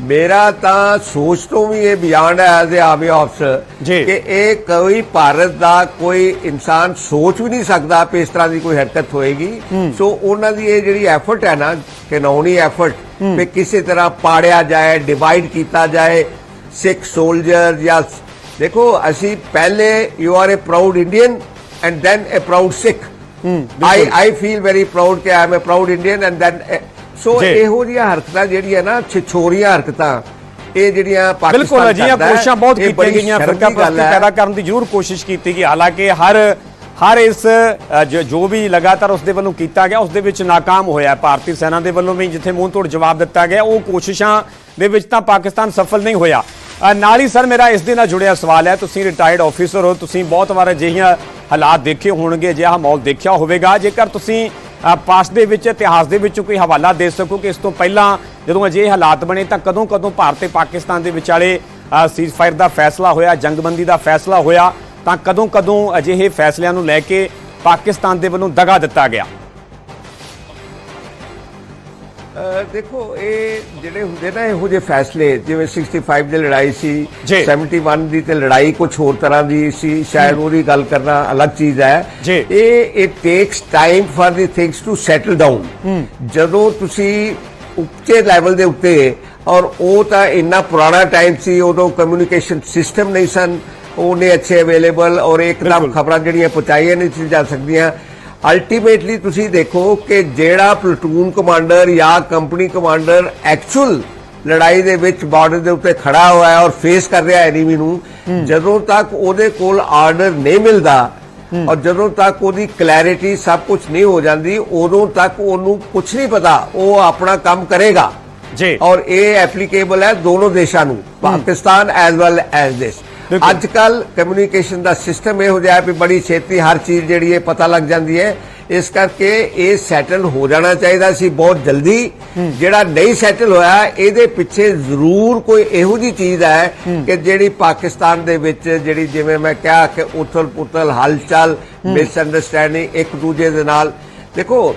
ਮੇਰਾ ਤਾਂ ਸੋਚ ਤੋਂ ਵੀ ਇਹ ਬਿਆਨ ਹੈ ਐਜ਼ ਅ ਆਰਮੀ ਅਫਸਰ ਜੀ। ਕਿ ਇਹ ਕੋਈ ਭਾਰਤ ਦਾ ਕੋਈ ਇਨਸਾਨ ਸੋਚ ਵੀ ਨਹੀਂ ਸਕਦਾ ਕਿ ਇਸ ਤਰ੍ਹਾਂ ਦੀ ਕੋਈ ਹਰਕਤ ਹੋਏਗੀ। ਸੋ ਉਹਨਾਂ ਦੀ ਇਹ ਜਿਹੜੀ ਐਫਰਟ ਹੈ ਨਾ ਕਿ ਨੌਣੀ ਐਫਰਟ ਕਿ ਕਿਸੇ ਤਰ੍ਹਾਂ ਪਾੜਿਆ ਜਾਏ ਡਿਵਾਈਡ ਕੀਤਾ ਜਾਏ ਸਿੱਖ ਸੋਲਜਰ ਜਾਂ ਦੇਖੋ ਅਸੀਂ ਪਹਿਲੇ you are a proud Indian and then a proud Sikh I I feel very proud ਕਿ I a proud Indian and then so ਇਹੋ ਜਿਹੀਆਂ ਹਰਕਤਾਂ ਜਿਹੜੀਆਂ ਨਾ ਛਿਛੋਰੀਆਂ ਹਰਕਤਾਂ ਇਹ ਜਿਹੜੀਆਂ ਪਾਕਿਸਤਾਨ ਬਿਲਕੁਲ ਅਜਿਹੀਆਂ ਕੋਸ਼ਿਸ਼ਾਂ ਬਹੁਤ ਕੀਤੀਆਂ ਗਈਆਂ ਫਿਰਕਾ ਪ੍ਰਸਤੀ ਪੈਦਾ ਕਰਨ ਦੀ ਜ਼ਰੂਰ ਕੋਸ਼ਿਸ਼ ਕੀਤੀ ਗਈ। ਹਾਲਾਂਕਿ ਹਰ ਹਰ ਇਸ ਜੋ ਵੀ ਲਗਾਤਾਰ ਉਸ ਦੇ ਵੱਲੋਂ ਕੀਤਾ ਗਿਆ ਉਸ ਦੇ ਵਿੱਚ ناکਾਮ ਹੋਇਆ ਭਾਰਤੀ ਸੈਨਾ ਦੇ ਵੱਲੋਂ ਵੀ ਜਿੱਥੇ ਮੂੰਹ ਤੋੜ ਜਵਾਬ ਦਿੱਤਾ ਗਿਆ ਉਹ ਕੋਸ਼ਿਸ਼ਾਂ ਦੇ ਵਿੱਚ ਤਾਂ ਪਾਕਿਸਤਾਨ ਸਫਲ ਨਹੀਂ ਹੋਇਆ। ਨਾਲ ਹੀ ਸਰ ਮੇਰਾ ਇਸ ਦੇ ਨਾਲ ਜੁੜਿਆ ਸਵਾਲ ਹੈ ਤੁਸੀਂ ਰਿਟਾਇਰਡ ਆਫੀਸਰ ਹੋ ਤੁਸੀਂ ਬਹੁਤ ਵਾਰ ਅਜਿਹੀਆਂ ਹਾਲਾਤ ਦੇਖੇ ਹੋਣਗੇ, ਅਜਿਹਾ ਮਾਹੌਲ ਦੇਖਿਆ ਹੋਵੇਗਾ। ਜੇਕਰ ਤੁਸੀਂ ਪਾਸ ਦੇ ਵਿੱਚ, ਇਤਿਹਾਸ ਦੇ ਵਿੱਚ ਕੋਈ ਹਵਾਲਾ ਦੇ ਸਕੋ ਕਿ ਇਸ ਤੋਂ ਪਹਿਲਾਂ ਜਦੋਂ ਅਜਿਹੇ ਹਾਲਾਤ ਬਣੇ, ਤਾਂ ਕਦੋਂ ਕਦੋਂ ਭਾਰਤ ਤੇ ਪਾਕਿਸਤਾਨ ਦੇ ਵਿਚਾਲੇ ਸੀਜ਼ ਫਾਇਰ ਦਾ ਫੈਸਲਾ ਹੋਇਆ, ਜੰਗਬੰਦੀ ਦਾ ਫੈਸਲਾ ਹੋਇਆ, ਤਾਂ ਕਦੋਂ ਕਦੋਂ ਅਜਿਹੇ ਫੈਸਲਿਆਂ ਨੂੰ ਲੈ ਕੇ ਪਾਕਿਸਤਾਨ ਦੇ ਵੱਲੋਂ ਦਗਾ ਦਿੱਤਾ ਗਿਆ। ਦੇਖੋ ਇਹ ਜਿਹੜੇ ਹੁੰਦੇ ਨਾ ਇਹੋ ਜਿਹੇ ਫੈਸਲੇ ਜਿਵੇਂ 65 ਦੀ ਲੜਾਈ ਸੀ ਜੀ। 71 ਦੀ ਤੇ ਲੜਾਈ ਕੁਝ ਹੋਰ ਤਰ੍ਹਾਂ ਦੀ ਸੀ ਸ਼ਾਇਦ ਉਹਦੀ ਗੱਲ ਕਰਨਾ ਅਲੱਗ ਚੀਜ਼ ਹੈ। ਇਹ it takes time for the things to settle down ਜਦੋਂ ਤੁਸੀਂ ਉੱਚੇ ਲੈਵਲ ਦੇ ਉੱਤੇ ਔਰ ਉਹ ਤਾਂ ਇੰਨਾ ਪੁਰਾਣਾ ਟਾਈਮ ਸੀ ਉਦੋਂ ਕਮਿਊਨੀਕੇਸ਼ਨ ਸਿਸਟਮ ਨਹੀਂ ਸਨ ਉਹਨੇ ਅੱਛੇ ਅਵੇਲੇਬਲ ਔਰ ਇੱਕਦਮ। ਖਬਰਾਂ ਜਿਹੜੀਆਂ ਪਹੁੰਚਾਈਆਂ ਨਹੀਂ ਜਾ ਸਕਦੀਆਂ ਅਲਟੀਮੇਟਲੀ ਤੁਸੀਂ ਦੇਖੋ ਕਿ ਜਿਹੜਾ ਪਲਟੂਨ ਕਮਾਂਡਰ ਜਾਂ ਕੰਪਨੀ ਕਮਾਂਡਰ ਐਕਚੁਅਲ ਲੜਾਈ ਦੇ ਵਿੱਚ ਬਾਰਡਰ ਦੇ ਉੱਤੇ ਖੜਾ ਹੋਇਆ ਹੈ ਔਰ ਫੇਸ ਕਰ ਰਿਹਾ ਐਨੀਮੀ ਨੂੰ ਜਦੋਂ ਤੱਕ ਉਹਦੇ ਕੋਲ ਆਰਡਰ ਨਹੀਂ ਮਿਲਦਾ ਔਰ ਜਦੋਂ ਤੱਕ ਉਹਦੀ ਕਲੈਰਿਟੀ ਸਭ ਕੁਝ ਨਹੀਂ ਹੋ ਜਾਂਦੀ ਉਦੋਂ ਤੱਕ ਉਹਨੂੰ ਕੁਝ ਨਹੀਂ ਪਤਾ ਉਹ ਆਪਣਾ ਕੰਮ ਕਰੇਗਾ। ਜੀ। ਔਰ ਇਹ ਐਪਲੀਕੇਬਲ ਹੈ ਦੋਨੋਂ ਦੇਸ਼ਾਂ ਨੂੰ Pakistan as well as this. ਅੱਜ ਕੱਲ ਕਮਿਊਨੀਕੇਸ਼ਨ ਦਾ ਸਿਸਟਮ ਇਹ ਹੋ ਜਾਇਆ ਵੀ ਬੜੀ ਛੇਤੀ ਹਰ ਚੀਜ਼ ਜਿਹੜੀ ਹੈ ਪਤਾ ਲੱਗ ਜਾਂਦੀ ਹੈ। ਇਸ ਕਰਕੇ ਇਹ ਸੈਟਲ ਹੋ ਜਾਣਾ ਚਾਹੀਦਾ ਸੀ ਬਹੁਤ ਜਲਦੀ। ਜਿਹੜਾ ਨਹੀਂ ਸੈਟਲ ਹੋਇਆ ਇਹਦੇ ਪਿੱਛੇ ਜ਼ਰੂਰ ਕੋਈ ਇਹੋ ਜੀ ਚੀਜ਼ ਹੈ ਕਿ ਜਿਹੜੀ ਪਾਕਿਸਤਾਨ ਦੇ ਵਿੱਚ ਜਿਹੜੀ ਜਿਵੇਂ ਮੈਂ ਕਿਹਾ ਕਿ ਉਥਲ ਪੁਥਲ ਹਲਚਲ ਮਿਸਅੰਡਰਸਟੈਂਡਿੰਗ ਇੱਕ ਦੂਜੇ ਦੇ ਨਾਲ। ਦੇਖੋ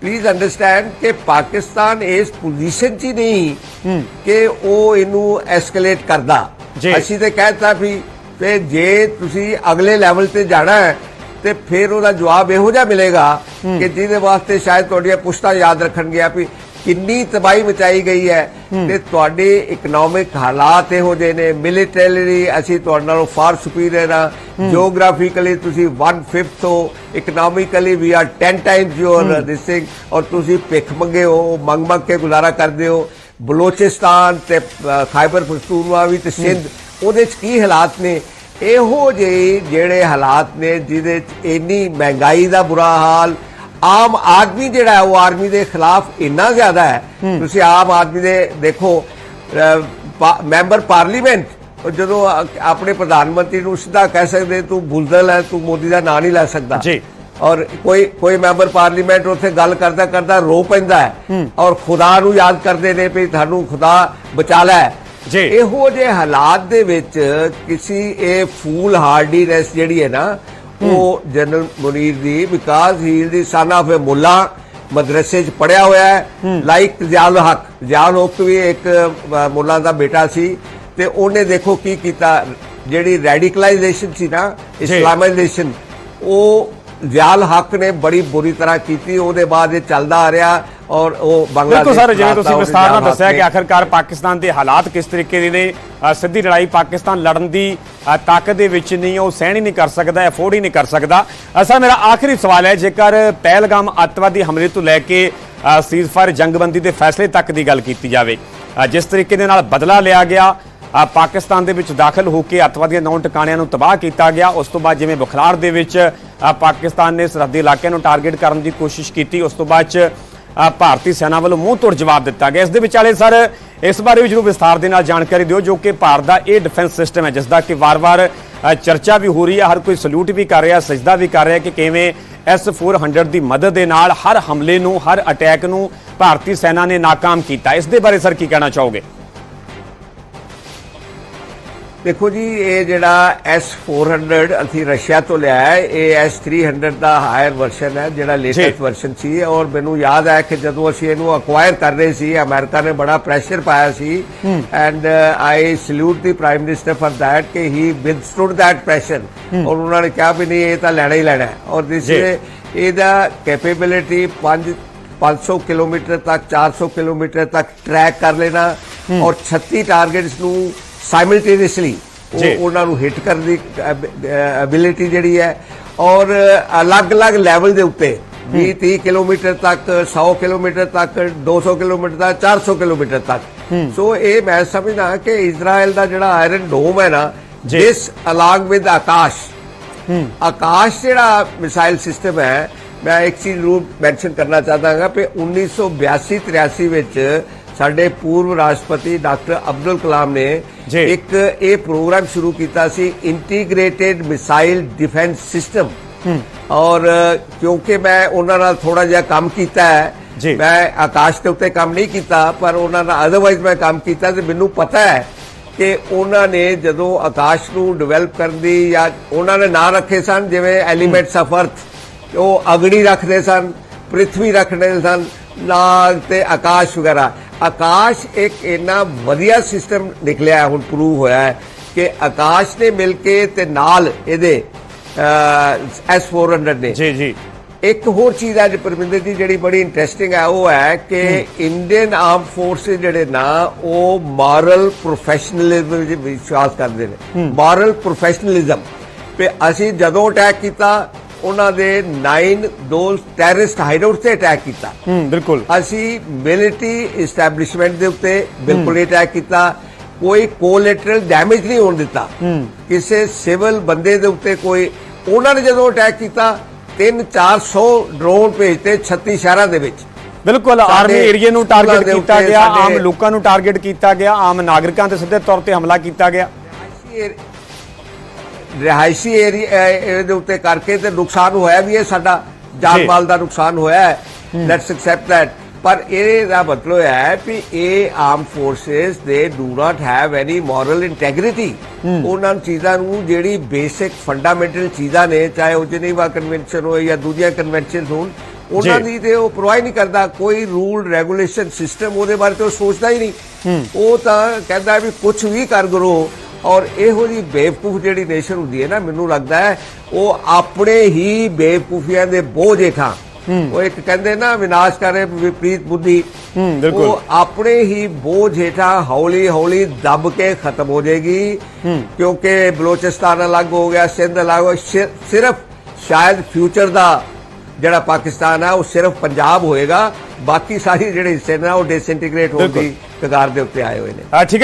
ਪਲੀਜ਼ ਅੰਡਰਸਟੈਂਡ ਕਿ ਪਾਕਿਸਤਾਨ ਇਸ ਪੋਜੀਸ਼ਨ 'ਚ ਹੀ ਨਹੀਂ ਕਿ ਉਹ ਇਹਨੂੰ ਐਸਕੇਲੇਟ ਕਰਦਾ। ਅਸੀਂ ਤੇ ਕਹਿਤਾ ਵੀ ਤੇ ਜੇ ਤੁਸੀਂ ਅਗਲੇ ਲੈਵਲ ਤੇ ਜਾਣਾ ਹੈ ਤੇ ਫਿਰ ਉਹਦਾ ਜਵਾਬ ਇਹੋ ਜਿਹਾ ਮਿਲੇਗਾ ਕਿ ਜਿਹਦੇ ਵਾਸਤੇ ਸ਼ਾਇਦ ਤੁਹਾਡੀਆਂ ਪੁਸ਼ਤਾਂ ਯਾਦ ਰੱਖਣਗੀਆਂ ਵੀ ਕਿੰਨੀ ਤਬਾਹੀ ਮਚਾਈ ਗਈ ਹੈ ਤੇ ਤੁਹਾਡੇ ਇਕਨੋਮਿਕ ਹਾਲਾਤ ਇਹੋ ਜਿਹੇ ਨੇ ਮਿਲੀਟਰੀ ਅਸੀਂ ਤੁਹਾਡੇ ਨਾਲੋਂ ਫਾਰ ਸੁਪੀਰੀਅਰ ਆ ਜੀਓਗ੍ਰਾਫਿਕਲੀ ਤੁਸੀਂ 1/5 ਤੋਂ economically we are 10 times your this thing ਔਰ ਤੁਸੀਂ ਭਿੱਖ ਮੰਗੇ ਹੋ ਮੰਗ ਮੰਗ ਕੇ ਗੁਜ਼ਾਰਾ ਕਰਦੇ ਹੋ। ਬਲੋਚਿਸਤਾਨ ਤੇ ਖਾਈਬਰ ਪਖਤੂਨਵਾ ਵੀ ਤੇ ਸਿੰਧ ਉਹਦੇ ਚ ਕੀ ਹਾਲਾਤ ਨੇ? ਇਹੋ ਜਿਹੇ ਜਿਹੜੇ ਹਾਲਾਤ ਨੇ ਜਿਹਦੇ ਚ ਇੰਨੀ ਮਹਿੰਗਾਈ ਦਾ ਬੁਰਾ ਹਾਲ ਆਮ ਆਦਮੀ ਜਿਹੜਾ ਹੈ ਉਹ ਆਰਮੀ ਦੇ ਖਿਲਾਫ ਇੰਨਾ ਜ਼ਿਆਦਾ ਹੈ। ਤੁਸੀਂ ਆਮ ਆਦਮੀ ਦੇ ਦੇਖੋ ਮੈਂਬਰ ਪਾਰਲੀਮੈਂਟ ਜਦੋਂ ਆਪਣੇ ਪ੍ਰਧਾਨ ਮੰਤਰੀ ਨੂੰ ਸਿੱਧਾ ਕਹਿ ਸਕਦੇ ਤੂੰ ਬੁਲਦਲ ਹੈ ਤੂੰ ਮੋਦੀ ਦਾ ਨਾਂ ਨਹੀਂ ਲੈ ਸਕਦਾ। ਜੀ। ਔਰ ਕੋਈ ਕੋਈ ਮੈਂਬਰ ਪਾਰਲੀਮੈਂਟ ਉੱਥੇ ਗੱਲ ਕਰਦਾ ਕਰਦਾ ਰੋ ਪੈਂਦਾ ਹੈ। ਔਰ ਖੁਦਾ ਨੂੰ ਯਾਦ ਕਰਦੇ ਨੇ ਵੀ ਤੁਹਾਨੂੰ ਖੁਦਾ ਬਚਾ ਲੈ। ਜੀ। ਇਹੋ ਜਿਹੇ ਹਾਲਾਤ ਦੇ ਵਿੱਚ ਕਿਸੇ ਇਹ ਫੂਲ ਹਾਰਡੀਨੈਸ ਜਿਹੜੀ ਹੈ ਨਾ ਉਹ ਜਨਰਲ ਮੁਨੀਰ ਦੀ ਵਿਕਾਸ ਹੀਲ ਦੀ ਸਨ ਆਫ ਮੁੱਲਾ ਮਦਰਸੇ 'ਚ ਪੜਿਆ ਹੋਇਆ ਹੈ। ਲਾਈਕ ਜ਼ਿਆਲ ਹਕ। ਜ਼ਿਆਲ ਹਕ ਵੀ ਇੱਕ ਮੁੱਲਾ ਦਾ ਬੇਟਾ ਸੀ ਤੇ ਉਹਨੇ ਦੇਖੋ ਕੀ ਕੀਤਾ। ਜਿਹੜੀ ਰੈਡੀਕਲਾਈਜੇਸ਼ਨ ਸੀ ਨਾ ਇਸਲਾਮਾਈਜੇਸ਼ਨ ਉਹ ਜ਼ਿਆਲ ਹਕ ਨੇ ਬੜੀ ਬੁਰੀ ਤਰ੍ਹਾਂ ਕੀਤੀ। ਉਹਦੇ ਬਾਅਦ ਇਹ ਚੱਲਦਾ ਆ ਰਿਹਾ। ਔਰ ਉਹ ਬੰਗਲਾਦੇਸ਼ ਬਿਲਕੁਲ ਸਰ ਜਿਵੇਂ ਤੁਸੀਂ ਵਿਸਤਾਰ ਨਾਲ ਦੱਸਿਆ ਕਿ ਆਖਰਕਾਰ ਪਾਕਿਸਤਾਨ ਦੇ ਹਾਲਾਤ ਕਿਸ ਤਰੀਕੇ ਦੇ ਨੇ ਸਿੱਧੀ ਲੜਾਈ ਪਾਕਿਸਤਾਨ ਲੜਨ ਦੀ ਤਾਕਤ ਦੇ ਵਿੱਚ ਨਹੀਂ ਉਹ ਸਹਿਣ ਹੀ ਨਹੀਂ ਕਰ ਸਕਦਾ ਅਫੋਰਡ ਹੀ ਨਹੀਂ ਕਰ ਸਕਦਾ। ਅਸਾ ਮੇਰਾ ਆਖਰੀ ਸਵਾਲ ਹੈ ਜੇਕਰ ਪਹਿਲਗਾਮ ਅੱਤਵਾਦੀ ਹਮਲੇ ਤੋਂ ਲੈ ਕੇ ਸੀਜ਼ਫਾਇਰ ਜੰਗਬੰਦੀ ਦੇ ਫੈਸਲੇ ਤੱਕ ਦੀ ਗੱਲ ਕੀਤੀ ਜਾਵੇ ਜਿਸ ਤਰੀਕੇ ਦੇ ਨਾਲ ਬਦਲਾ ਲਿਆ ਗਿਆ ਪਾਕਿਸਤਾਨ ਦੇ ਵਿੱਚ ਦਾਖਲ ਹੋ ਕੇ ਅੱਤਵਾਦੀਆਂ ਨੌ ਟਿਕਾਣਿਆਂ ਨੂੰ ਤਬਾਹ ਕੀਤਾ ਗਿਆ ਉਸ ਤੋਂ ਬਾਅਦ ਜਿਵੇਂ ਬੁਖਲਾਰ ਦੇ ਵਿੱਚ ਪਾਕਿਸਤਾਨ ਨੇ ਸਰਹੱਦੀ ਇਲਾਕਿਆਂ ਨੂੰ ਟਾਰਗੇਟ ਕਰਨ ਦੀ ਕੋਸ਼ਿਸ਼ ਕੀਤੀ ਉਸ ਤੋਂ ਬਾਅਦ ਚ ਭਾਰਤੀ ਸੈਨਾ ਵੱਲੋਂ ਮੂੰਹ ਤੋੜ ਜਵਾਬ ਦਿੱਤਾ ਗਿਆ। ਇਸ ਦੇ ਵਿਚਾਲੇ ਸਰ, ਇਸ ਬਾਰੇ ਵੀ ਜਰੂਰ ਵਿਸਥਾਰ ਦੇ ਨਾਲ ਜਾਣਕਾਰੀ ਦਿਓ, ਜੋ ਕਿ ਭਾਰਤ ਦਾ ਇਹ ਡਿਫੈਂਸ ਸਿਸਟਮ ਹੈ ਜਿਸ ਦਾ ਕਿ ਵਾਰ-ਵਾਰ ਚਰਚਾ ਵੀ ਹੋ ਰਹੀ ਹੈ, ਹਰ ਕੋਈ ਸਲੂਟ ਵੀ ਕਰ ਰਿਹਾ, ਸਜਦਾ ਵੀ ਕਰ ਰਿਹਾ ਕਿ ਕਿਵੇਂ S400 ਦੀ ਮਦਦ ਦੇ ਨਾਲ ਹਰ ਹਮਲੇ ਨੂੰ, ਹਰ ਅਟੈਕ ਨੂੰ ਭਾਰਤੀ ਸੈਨਾ ਨੇ ਨਾਕਾਮ ਕੀਤਾ। ਇਸ ਦੇ ਬਾਰੇ ਸਰ ਕੀ ਕਹਿਣਾ ਚਾਹੋਗੇ? ਦੇਖੋ ਜੀ ਇਹ ਜਿਹੜਾ S400 ਅਸੀਂ ਰਸ਼ੀਆ ਤੋਂ ਲਿਆ ਹੈ ਇਹ S300 ਦਾ ਹਾਇਰ ਵਰਜ਼ਨ ਹੈ ਜਿਹੜਾ ਲੇਟੈਸਟ ਵਰਜ਼ਨ ਸੀ ਔਰ ਮੈਨੂੰ ਯਾਦ ਹੈ ਕਿ ਜਦੋਂ ਅਸੀਂ ਇਹਨੂੰ ਅਕਵਾਇਰ ਕਰ ਰਹੇ ਸੀ ਅਮਰੀਕਾ ਨੇ ਬੜਾ ਪ੍ਰੈਸ਼ਰ ਪਾਇਆ ਸੀ। And I salute the prime minister for that ਕਿ ਹੀ ਵਿਦਸਟੂਡ दैट ਪ੍ਰੈਸ਼ਰ ਔਰ ਉਹਨਾਂ ਨੇ ਕਿਹਾ ਵੀ ਨਹੀਂ ਇਹ ਤਾਂ ਲੈਣਾ ਹੀ ਲੈਣਾ ਹੈ। ਔਰ ਦਿਸ ਇਹਦਾ ਕੈਪੇਬਿਲਿਟੀ 5 500 ਕਿਲੋਮੀਟਰ ਤੱਕ 400 ਕਿਲੋਮੀਟਰ ਤੱਕ ਟਰੈਕ ਕਰ ਲੈਣਾ। ਔਰ 36 ਟਾਰਗੇਟਸ ਨੂੰ ਸਾਈਮਲਟੇਨੀਅਸਲੀ। ਉਹਨਾਂ ਨੂੰ ਹਿੱਟ ਕਰਨ ਦੀ ਐਬਿਲਿਟੀ ਜਿਹੜੀ ਹੈ ਔਰ ਅਲੱਗ-ਅਲੱਗ ਲੈਵਲ ਦੇ ਉੱਤੇ 20 30 ਕਿਲੋਮੀਟਰ ਤੱਕ 100 ਕਿਲੋਮੀਟਰ ਤੱਕ 200 ਕਿਲੋਮੀਟਰ ਤੱਕ 400 ਕਿਲੋਮੀਟਰ ਤੱਕ ਸੋ ਇਹ ਮੈਂ ਸਮਝਦਾ ਕਿ ਇਜ਼ਰਾਈਲ ਦਾ ਜਿਹੜਾ ਆਇਰਨ ਡੋਮ ਹੈ ਨਾ। ਦਿਸ ਅਲੱਗ ਵਿਦ ਆਕਾਸ਼ ਆਕਾਸ਼ ਜਿਹੜਾ ਮਿਸਾਈਲ ਸਿਸਟਮ ਹੈ ਮੈਂ ਇੱਕ ਚੀਜ਼ ਜ਼ਰੂਰ ਮੈਂਸ਼ਨ ਕਰਨਾ ਚਾਹਦਾ ਹਾਂ ਕਿ 1982-83 ਵਿੱਚ ਸਾਡੇ ਪੂਰਵ ਰਾਸ਼ਟਰਪਤੀ ਡਾਕਟਰ ਅਬਦੁਲ ਕਲਾਮ ਨੇ। ਇੱਕ ਇਹ ਪ੍ਰੋਗਰਾਮ ਸ਼ੁਰੂ ਕੀਤਾ ਸੀ ਇੰਟੀਗ੍ਰੇਟਿਡ ਮਿਸਾਈਲ ਡਿਫੈਂਸ ਸਿਸਟਮ ਔਰ ਕਿਉਂਕਿ ਮੈਂ ਉਹਨਾਂ ਨਾਲ ਥੋੜਾ ਜਿਹਾ ਕੰਮ ਕੀਤਾ। ਹੈ ਮੈਂ ਆਕਾਸ਼ ਦੇ ਉੱਤੇ ਕੰਮ ਨਹੀਂ ਕੀਤਾ ਪਰ ਉਹਨਾਂ ਨਾਲ ਅਦਰਵਾਈਜ਼ ਮੈਂ ਕੰਮ ਕੀਤਾ ਤੇ ਮੈਨੂੰ ਪਤਾ ਹੈ ਕਿ ਉਹਨਾਂ ਨੇ ਜਦੋਂ ਆਕਾਸ਼ ਨੂੰ ਡਿਵੈਲਪ ਕਰਨ ਦੀ ਜਾਂ ਉਹਨਾਂ ਨੇ ਨਾਂ ਰੱਖੇ ਸਨ ਜਿਵੇਂ ਐਲੀਮੈਂਟਸ ਆਫ ਅਰਥ ਉਹ ਅਗਨੀ ਰੱਖਦੇ ਸਨ ਪ੍ਰithvi ਰੱਖਦੇ ਸਨ ਨਾਗ ਤੇ ਆਕਾਸ਼ ਵਗੈਰਾ ਆਕਾਸ਼ ਇੱਕ ਇੰਨਾ ਵਧੀਆ ਸਿਸਟਮ ਨਿਕਲਿਆ ਹੈ, ਹੁਣ ਪ੍ਰੂਵ ਹੋਇਆ ਹੈ ਕਿ ਆਕਾਸ਼ ਨੇ ਮਿਲ ਕੇ ਤੇ ਨਾਲ ਇਹਦੇ S400 ਨੇ। ਜੀ ਜੀ। ਇੱਕ ਹੋਰ ਚੀਜ਼ ਹੈ ਪਰਮਿੰਦਰ ਜੀ ਜਿਹੜੀ ਬੜੀ ਇੰਟਰਸਟਿੰਗ ਹੈ ਉਹ ਹੈ ਕਿ ਇੰਡੀਅਨ ਆਰਮ ਫੋਰਸਸ ਜਿਹੜੇ ਨਾ ਉਹ ਮੋਰਲ ਪ੍ਰੋਫੈਸ਼ਨਲਿਜ਼ਮ ਵਿੱਚ ਵਿਸ਼ਵਾਸ ਕਰਦੇ ਨੇ। ਮੋਰਲ ਪ੍ਰੋਫੈਸ਼ਨਲਿਜ਼ਮ ਤੇ ਅਸੀਂ ਜਦੋਂ ਅਟੈਕ ਕੀਤਾ ਉਹਨਾਂ ਦੇ 9 ਦੋ ਟੈਰਰਿਸਟ ਹਾਈਡਆਊਟਸ ਤੇ ਅਟੈਕ ਕੀਤਾ। ਹੂੰ ਬਿਲਕੁਲ। ਅਸੀਂ ਮਿਲਟਰੀ ਇਸਟੈਬਲਿਸ਼ਮੈਂਟ ਦੇ ਉੱਤੇ ਬਿਲਕੁਲ ਅਟੈਕ ਕੀਤਾ। ਕੋਈ ਕੋਲੈਟਰਲ ਡੈਮੇਜ ਨਹੀਂ ਹੋਣ ਦਿੱਤਾ। ਕਿਸੇ ਸਿਵਲ ਬੰਦੇ ਦੇ ਉੱਤੇ ਕੋਈ ਉਹਨਾਂ ਨੇ ਜਦੋਂ ਅਟੈਕ ਕੀਤਾ 3 400 ਡਰੋਨ ਭੇਜਤੇ 36 ਸ਼ਹਿਰਾਂ ਦੇ ਵਿੱਚ। ਬਿਲਕੁਲ ਆਰਮੀ ਏਰੀਏ ਨੂੰ ਟਾਰਗੇਟ ਕੀਤਾ ਗਿਆ ਆਮ ਲੋਕਾਂ ਨੂੰ ਟਾਰਗੇਟ ਕੀਤਾ ਗਿਆ ਆਮ ਨਾਗਰਿਕਾਂ ਤੇ ਸਿੱਧੇ ਤੌਰ ਤੇ ਹਮਲਾ ਕੀਤਾ ਗਿਆ। ਰਿਹਾਇਸ਼ੀ ਏਰੀ- ਰਿਹਾਇਸ਼ੀ ਏਰੀਆ ਦੇ ਉੱਤੇ ਕਰਕੇ ਤੇ ਨੁਕਸਾਨ ਹੋਇਆ ਵੀ ਹੈ ਸਾਡਾ ਜਾਨ ਮਾਲ ਦਾ ਨੁਕਸਾਨ ਹੋਇਆ ਹੈ। ਲੈਟਸ ਐਕਸੈਪਟ ਥੈਟ ਪਰ ਇਹ ਦਾ ਮਤਲਬ ਹੈ ਕਿ ਇਹ ਆਰਮ ਫੋਰਸਸ ਦੇ do not have any moral integrity ਉਹਨਾਂ ਚੀਜ਼ਾਂ ਨੂੰ ਜਿਹੜੀ ਬੇਸਿਕ ਫੰਡਾਮੈਂਟਲ ਚੀਜ਼ਾਂ ਨੇ ਚਾਹੇ ਉਹ ਜਨੀਵਾ ਕਨਵੈਨਸ਼ਨ ਹੋਏ ਜਾਂ ਦੂਜੀਆਂ ਕਨਵੈਨਸ਼ਨ ਹੋਣ ਉਹਨਾਂ। ਦੀ ਤੇ ਉਹ ਪ੍ਰੋਵਾਈਡ ਨਹੀਂ ਕਰਦਾ। ਕੋਈ ਰੂਲ ਰੈਗੂਲੇਸ਼ਨ ਸਿਸਟਮ ਉਹਦੇ ਬਾਰੇ ਤੇ ਉਹ ਸੋਚਦਾ ਹੀ ਨਹੀਂ। ਉਹ ਤਾਂ ਕਹਿੰਦਾ ਵੀ ਕੁਝ ਵੀ ਕਰ ਕਰੋ ਔਰ ਇਹੋ ਜੀ ਬੇਵਕੂਫ ਜਿਹੜੀ ਨੇਸ਼ਨ ਹੁੰਦੀ ਹੈ ਨਾ ਮੈਨੂੰ ਲੱਗਦਾ ਹੈ ਉਹ ਆਪਣੇ ਹੀ ਬੇਵਕੂਫੀਆਂ ਦੇ ਬੋਝ ਹੇਠਾਂ ਉਹ ਇੱਕ ਕਹਿੰਦੇ ਨਾ ਵਿਨਾਸ਼ ਕਰੇ ਵਿਪਰੀਤ ਬੁੱਧੀ ਹੂੰ, ਬਿਲਕੁਲ। ਉਹ ਆਪਣੇ ਹੀ ਬੋਝ ਹੇਠਾਂ ਹੌਲੀ ਹੌਲੀ ਦਬ ਕੇ ਖਤਮ ਹੋ ਜਾਏਗੀ। ਕਿਉਂਕਿ ਬਲੋਚਿਸਤਾਨ ਅਲੱਗ ਹੋ ਗਿਆ ਸਿੰਧ ਅਲੱਗ ਹੋ ਸਿਰਫ ਸ਼ਾਇਦ ਫਿਊਚਰ ਦਾ ਜਿਹੜਾ ਪਾਕਿਸਤਾਨ ਹੈ ਉਹ ਸਿਰਫ ਪੰਜਾਬ ਹੋਏਗਾ। ਬਾਕੀ ਸਾਰੇ ਜਿਹੜੇ ਹਿੱਸੇ ਨੇ ਉਹ ਡਿਸਇੰਟੀਗ੍ਰੇਟ ਹੋਣ ਬਿਲਕੁਲ। ਦੀ ਕਗਾਰ ਦੇ ਉੱਤੇ ਆਏ ਹੋਏ ਨੇ। ਠੀਕ ਹੈ।